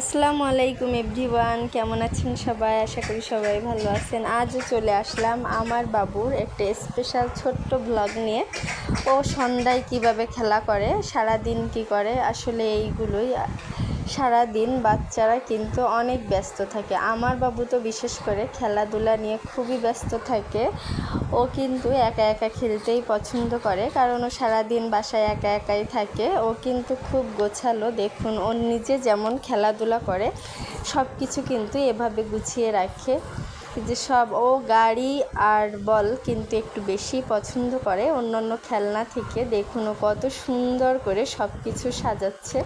আসসালামু আলাইকুম এভরিওয়ান, কেমন আছেন সবাই? আশা করি সবাই ভালো আছেন। আজও চলে আসলাম আমার বাবুর একটা স্পেশাল ছোট্ট ব্লগ নিয়ে। ও সন্ধ্যায় কীভাবে খেলা করে সারা দিন কি করে, আসলে এইগুলোই। সারা দিন বাচ্চারা কিন্তু অনেক ব্যস্ত থাকে। আমার বাবু তো বিশেষ করে খেলাধুলা নিয়ে খুবই ব্যস্ত থাকে। ও কিন্তু একা একা খেলতেই পছন্দ করে, কারণ ও সারাদিন বাসায় একা একাই থাকে। ও কিন্তু খুব গোছালো, দেখুন, ও নিজে যেমন খেলাধুলা করে সব কিছু কিন্তু এভাবে গুছিয়ে রাখে। যে সব ও গাড়ি আর বল কিন্তু একটু বেশি পছন্দ করে। অন্যান্য খেলনা থেকে দেখুন ও কত সুন্দর করে সব কিছু সাজাচ্ছে।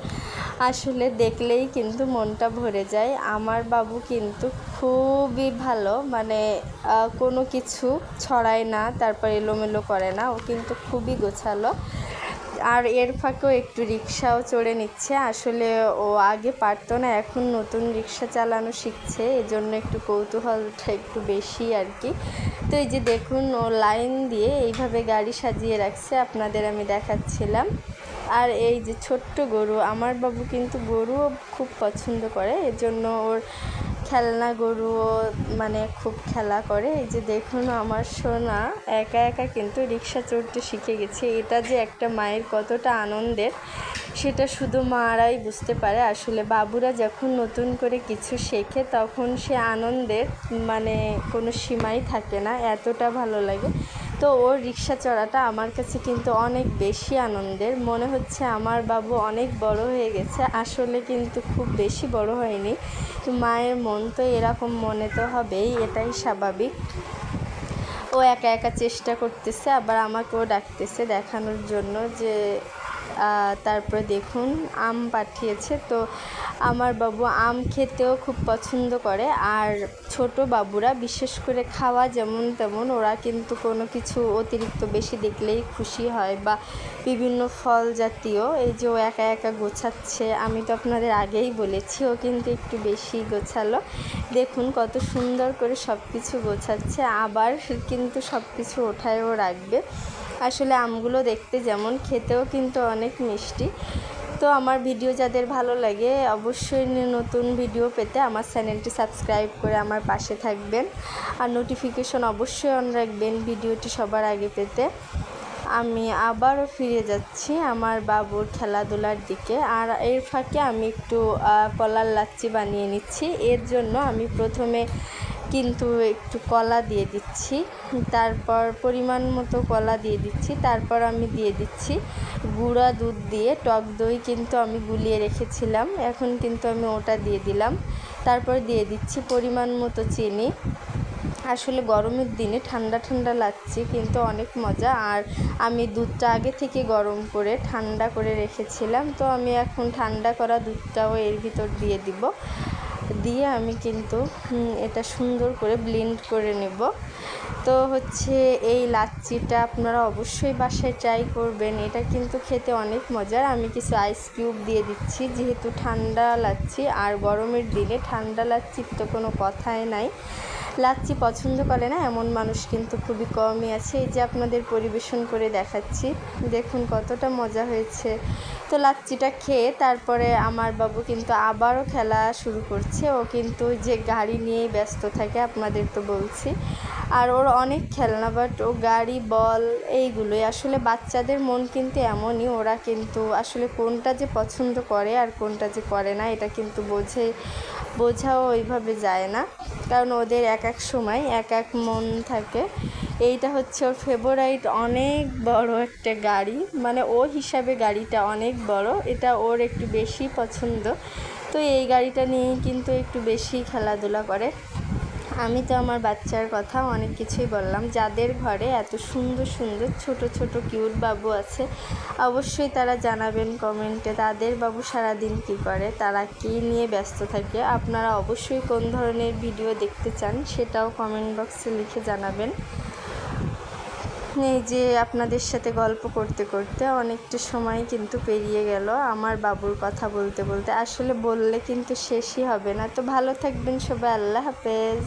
আসলে দেখলেই কিন্তু মনটা ভরে যায়। আমার বাবু কিন্তু খুবই ভালো মানে কোনো কিছু ছড়ায় না, তারপর এলোমেলো করে না। ও কিন্তু খুবই গোছালো। আর এর ফাঁকেও একটু রিক্সাও চড়ে নিচ্ছে। আসলে ও আগে পারতো না, এখন নতুন রিক্সা চালানো শিখছে, এজন্য একটু কৌতূহলটা একটু বেশি আর কি। তো এই যে দেখুন, ও লাইন দিয়ে এইভাবে গাড়ি সাজিয়ে রাখছে, আপনাদের আমি দেখাচ্ছিলাম। আর এই যে ছোট্ট গরু, আমার বাবু কিন্তু গরুও খুব পছন্দ করে, এজন্য ওর খেলনা গরুও মানে খুব খেলা করে। এই যে দেখুন আমার সোনা, একা একা কিন্তু রিক্সা চড়তে শিখে গেছে। এটা যে একটা মায়ের কতটা আনন্দের, সেটা শুধু মারাই বুঝতে পারে। আসলে বাবুরা যখন নতুন করে কিছু শেখে, তখন সে আনন্দের মানে কোনো সীমাই থাকে না, এতটা ভালো লাগে। তো ওর রিক্সা চড়াটা আমার কাছে কিন্তু অনেক বেশি আনন্দের। মনে হচ্ছে আমার বাবু অনেক বড় হয়ে গেছে, আসলে কিন্তু খুব বেশি বড় হয়নি। মায়ের মন তো এরকম, মনে তো হবেই, এটাই স্বাভাবিক। ও একা একা চেষ্টা করতেছে, আবার আমাকেও ডাকতেছে দেখানোর জন্য যে তারপরে দেখুন, আম পাঠিয়েছে। তো আমার বাবু আম খেতেও খুব পছন্দ করে। আর ছোট বাবুরা, বিশেষ করে খাওয়া যেমন তেমন, ওরা কিন্তু কোনো কিছু অতিরিক্ত বেশি দেখলেই খুশি হয় বা বিভিন্ন ফল জাতীয়, এই যে ও একা একা গোছাচ্ছে, আমি তো আপনাদের আগেই বলেছি, ও কিন্তু একটু বেশি গোছালো। দেখুন কত সুন্দর করে সব কিছু গোছাচ্ছে, আবার কিন্তু সব কিছু ওঠায়ও রাখবে। আসলে আমগুলো দেখতে যেমন, খেতেও কিন্তু অনেক মিষ্টি। তো আমার ভিডিও যাদের ভালো লাগে, অবশ্যই নতুন ভিডিও পেতে আমার চ্যানেলটি সাবস্ক্রাইব করে আমার পাশে থাকবেন। আর নোটিফিকেশন অবশ্যই অন রাখবেন ভিডিওটি সবার আগে পেতে। আমি আবারও ফিরে যাচ্ছি আমার বাবুর খেলাধুলার দিকে। আর এর ফাঁকে আমি একটু কলার লাচ্ছি বানিয়ে নিচ্ছি। এর জন্য আমি প্রথমে কিন্তু একটু কলা দিয়ে দিচ্ছি। তারপর পরিমাণ মতো কলা দিয়ে দিচ্ছি। তারপর আমি দিয়ে দিচ্ছি গুঁড়া দুধ দিয়ে। টক দই কিন্তু আমি গুলিয়ে রেখেছিলাম। এখন কিন্তু আমি ওটা দিয়ে দিলাম। তারপর দিয়ে দিচ্ছি পরিমাণ মতো চিনি। আসলে গরমের দিনে ঠান্ডা ঠান্ডা লাগছে, কিন্তু অনেক মজা। আর আমি দুধটা আগে থেকে গরম করে ঠান্ডা করে রেখেছিলাম। তো আমি এখন ঠান্ডা করা দুধটাও এর ভিতর দিয়ে দিব। দিয়ে আমি কিন্তু এটা সুন্দর করে ব্লেন্ড করে নেব। তো হচ্ছে এই লাচ্ছিটা আপনারা অবশ্যই বাসায় ট্রাই করবেন। এটা কিন্তু খেতে অনেক মজার। আমি কিছু আইস কিউব দিয়ে দিচ্ছি। যেহেতু ঠান্ডা লাচ্ছি, আর গরমের দিনে ঠান্ডা লাচ্ছির তো কোনো কথাই নাই। লাচ্ছি পছন্দ করে না, এমন মানুষ কিন্তু খুবই কমই আছে। এই যে আপনাদের পরিবেশন করে দেখাচ্ছি, দেখুন কতটা মজা হয়েছে। তো লাচ্ছিটা খেয়ে তারপরে আমার বাবু কিন্তু আবারও খেলা শুরু করছে। ও কিন্তু যে গাড়ি নিয়েই ব্যস্ত থাকে, আপনাদের তো বলছি। আর ওর অনেক খেলনা বাট ও গাড়ি, বল এইগুলোই। আসলে বাচ্চাদের মন কিন্তু এমনই, ওরা কিন্তু আসলে কোনটা যে পছন্দ করে আর কোনটা যে করে না, এটা কিন্তু বোঝে বোঝাও ওইভাবে যায় না। কারণ ওদের এক এক সময় এক এক মন থাকে। এইটা হচ্ছে ওর ফেভারাইট অনেক বড় একটা গাড়ি। মানে ও হিসাবে গাড়িটা অনেক বড়। এটা ওর একটু বেশি পছন্দ। তো এই গাড়িটা নিয়েই কিন্তু একটু বেশি খেলাধুলা করে। আমি তো আমার বাচ্চার কথা অনেক কিছুই বললাম। যাদের ঘরে এত সুন্দর সুন্দর, ছোট ছোট কিউট বাবু আছে, অবশ্যই তারা জানাবেন কমেন্টে তাদের বাবু সারাদিন কি করে, তারা কি নিয়ে ব্যস্ত থাকে। আপনারা অবশ্যই কোন ধরনের ভিডিও দেখতে চান সেটাও কমেন্ট বক্সে লিখে জানাবেন। এই যে আপনাদের সাথে গল্প করতে করতে অনেকটা সময় কিন্তু পেরিয়ে গেল আমার বাবুর কথা বলতে বলতে। আসলে বললে কিন্তু শেষই হবে না। তো ভালো থাকবেন সবাই। আল্লাহ হাফেজ।